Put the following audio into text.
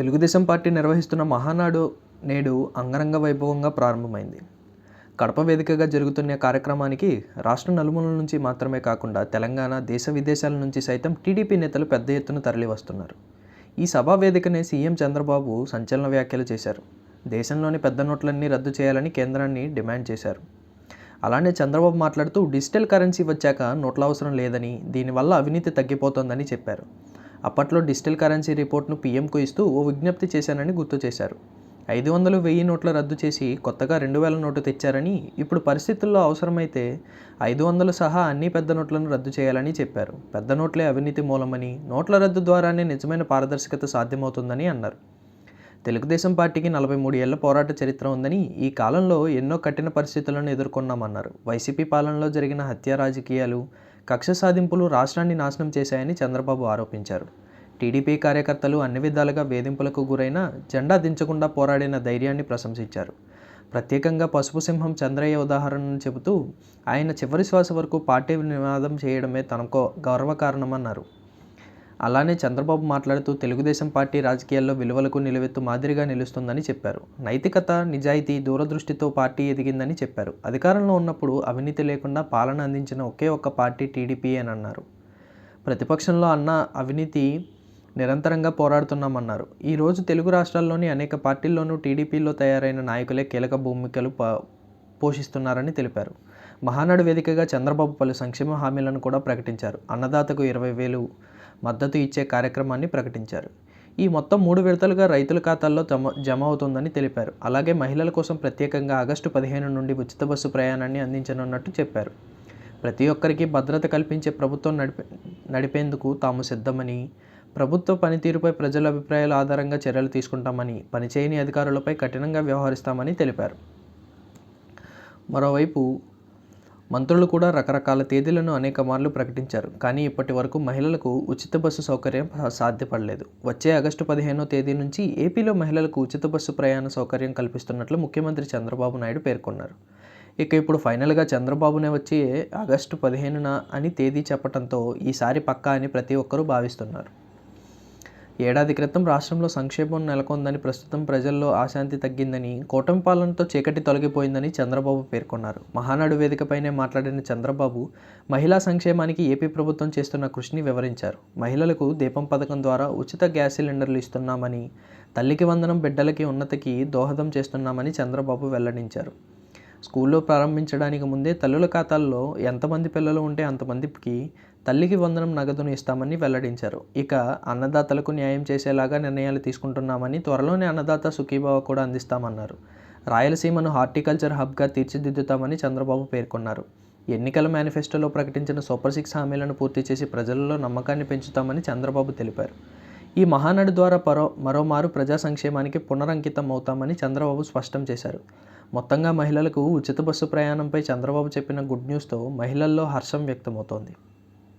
Telugu Desam party నిర్వహిస్తున్న మహానాడు నేడు అంగరంగ వైభవంగా ప్రారంభమైంది. కడప వేదికగా జరుగుతున్న కార్యక్రమానికి రాష్ట్ర నలుమూలల నుంచి మాత్రమే కాకుండా తెలంగాణ దేశ విదేశాల నుంచి సైతం టీడీపీ నేతలు పెద్ద ఎత్తున తరలివస్తున్నారు. ఈ సభా వేదికనే సీఎం చంద్రబాబు సంచలన వ్యాఖ్యలు చేశారు. దేశంలోని పెద్ద నోట్లన్నీ రద్దు చేయాలని కేంద్రాన్ని డిమాండ్ చేశారు. అలానే చంద్రబాబు మాట్లాడుతూ డిజిటల్ కరెన్సీ వచ్చాక నోట్ల అవసరం లేదని దీనివల్ల అవినీతి తగ్గిపోతోందని చెప్పారు. అప్పట్లో డిజిటల్ కరెన్సీ రిపోర్ట్ను పీఎంకు ఇస్తూ ఓ విజ్ఞప్తి చేశానని గుర్తు చేశారు. ఐదు వందలు వెయ్యి నోట్ల రద్దు చేసి కొత్తగా రెండు వేల నోటు తెచ్చారని ఇప్పుడు పరిస్థితుల్లో అవసరమైతే ఐదు వందలు సహా అన్ని పెద్ద నోట్లను రద్దు చేయాలని చెప్పారు. పెద్ద నోట్లే అవినీతి మూలమని నోట్ల రద్దు ద్వారానే నిజమైన పారదర్శకత సాధ్యమవుతుందని అన్నారు. తెలుగుదేశం పార్టీకి నలభై మూడు ఏళ్ళ పోరాట చరిత్ర ఉందని ఈ కాలంలో ఎన్నో కఠిన పరిస్థితులను ఎదుర్కొన్నామన్నారు. వైసీపీ పాలనలో జరిగిన హత్య రాజకీయాలు కక్ష సాధింపులు రాష్ట్రాన్ని నాశనం చేశాయని చంద్రబాబు ఆరోపించారు. టీడీపీ కార్యకర్తలు అన్ని విధాలుగా వేధింపులకు గురైన జెండా దించకుండా పోరాడిన ధైర్యాన్ని ప్రశంసించారు. ప్రత్యేకంగా పసుపు సింహం చంద్రయ్య ఉదాహరణను చెబుతూ ఆయన చివరి శ్వాస వరకు పార్టీ నినాదం చేయడమే తనకు గర్వకారణమన్నారు. అలానే చంద్రబాబు మాట్లాడుతూ తెలుగుదేశం పార్టీ రాజకీయాల్లో విలువలకు నిలువెత్తు మాదిరిగా నిలుస్తుందని చెప్పారు. నైతికత నిజాయితీ దూరదృష్టితో పార్టీ ఎదిగిందని చెప్పారు. అధికారంలో ఉన్నప్పుడు అవినీతి లేకుండా పాలన అందించిన ఒకే ఒక్క పార్టీ టీడీపీ అని అన్నారు. ప్రతిపక్షంలో అన్న అవినీతి నిరంతరంగా పోరాడుతున్నామన్నారు. ఈరోజు తెలుగు రాష్ట్రాల్లోని అనేక పార్టీల్లోనూ టీడీపీలో తయారైన నాయకులే కీలక భూమికలు పోషిస్తున్నారని తెలిపారు. మహానాడు వేదికగా చంద్రబాబు పలు సంక్షేమ హామీలను కూడా ప్రకటించారు. అన్నదాతకు ఇరవై వేలు మద్దతు ఇచ్చే కార్యక్రమాన్ని ప్రకటించారు. ఈ మొత్తం మూడు విడతలుగా రైతుల ఖాతాల్లో జమ జమ అవుతుందని తెలిపారు. అలాగే మహిళల కోసం ప్రత్యేకంగా ఆగస్టు పదిహేను నుండి ఉచిత బస్సు ప్రయాణాన్ని అందించనున్నట్టు చెప్పారు. ప్రతి ఒక్కరికి భద్రత కల్పించే ప్రభుత్వం నడిపే నడిపేందుకు తాము సిద్ధమని ప్రభుత్వ పనితీరుపై ప్రజల అభిప్రాయాల ఆధారంగా చర్యలు తీసుకుంటామని పనిచేయని అధికారులపై కఠినంగా వ్యవహరిస్తామని తెలిపారు. మరోవైపు మంత్రులు కూడా రకరకాల తేదీలను అనేక మార్లు ప్రకటించారు. కానీ ఇప్పటి వరకు మహిళలకు ఉచిత బస్సు సౌకర్యం సాధ్యపడలేదు. వచ్చే ఆగస్టు పదిహేనో తేదీ నుంచి ఏపీలో మహిళలకు ఉచిత బస్సు ప్రయాణ సౌకర్యం కల్పిస్తున్నట్లు ముఖ్యమంత్రి చంద్రబాబు నాయుడు పేర్కొన్నారు. ఇక ఇప్పుడు ఫైనల్గా చంద్రబాబునే వచ్చి ఆగస్టు పదిహేనున అని తేదీ చెప్పడంతో ఈసారి పక్కా అని ప్రతి ఒక్కరూ భావిస్తున్నారు. ఏడాది క్రితం రాష్ట్రంలో సంక్షేమం నెలకొందని ప్రస్తుతం ప్రజల్లో అశాంతి తగ్గిందని కూటమి పాలనతో చీకటి తొలగిపోయిందని చంద్రబాబు పేర్కొన్నారు. మహానాడు వేదికపైనే మాట్లాడిన చంద్రబాబు మహిళా సంక్షేమానికి ఏపీ ప్రభుత్వం చేస్తున్న కృషిని వివరించారు. మహిళలకు దీపం పథకం ద్వారా ఉచిత గ్యాస్ సిలిండర్లు ఇస్తున్నామని తల్లికి వందనం బిడ్డలకి ఉన్నతికి దోహదం చేస్తున్నామని చంద్రబాబు వెల్లడించారు. స్కూల్లో ప్రారంభించడానికి ముందే తల్లుల ఖాతాల్లో ఎంతమంది పిల్లలు ఉంటే అంతమందికి తల్లికి వందనం నగదును ఇస్తామని వెల్లడించారు. ఇక అన్నదాతలకు న్యాయం చేసేలాగా నిర్ణయాలు తీసుకుంటున్నామని త్వరలోనే అన్నదాత సుఖీభావ కూడా అందిస్తామన్నారు. రాయలసీమను హార్టికల్చర్ హబ్గా తీర్చిదిద్దుతామని చంద్రబాబు పేర్కొన్నారు. ఎన్నికల మేనిఫెస్టోలో ప్రకటించిన సూపర్ సిక్స్ హామీలను పూర్తి చేసి ప్రజలలో నమ్మకాన్ని పెంచుతామని చంద్రబాబు తెలిపారు. ఈ మహానడి ద్వారా పరో మరోమారు ప్రజా సంక్షేమానికి పునరంకితం అవుతామని చంద్రబాబు స్పష్టం చేశారు. మొత్తంగా మహిళలకు ఉచిత బస్సు ప్రయాణంపై చంద్రబాబు చెప్పిన గుడ్ న్యూస్తో మహిళల్లో హర్షం వ్యక్తమవుతోంది.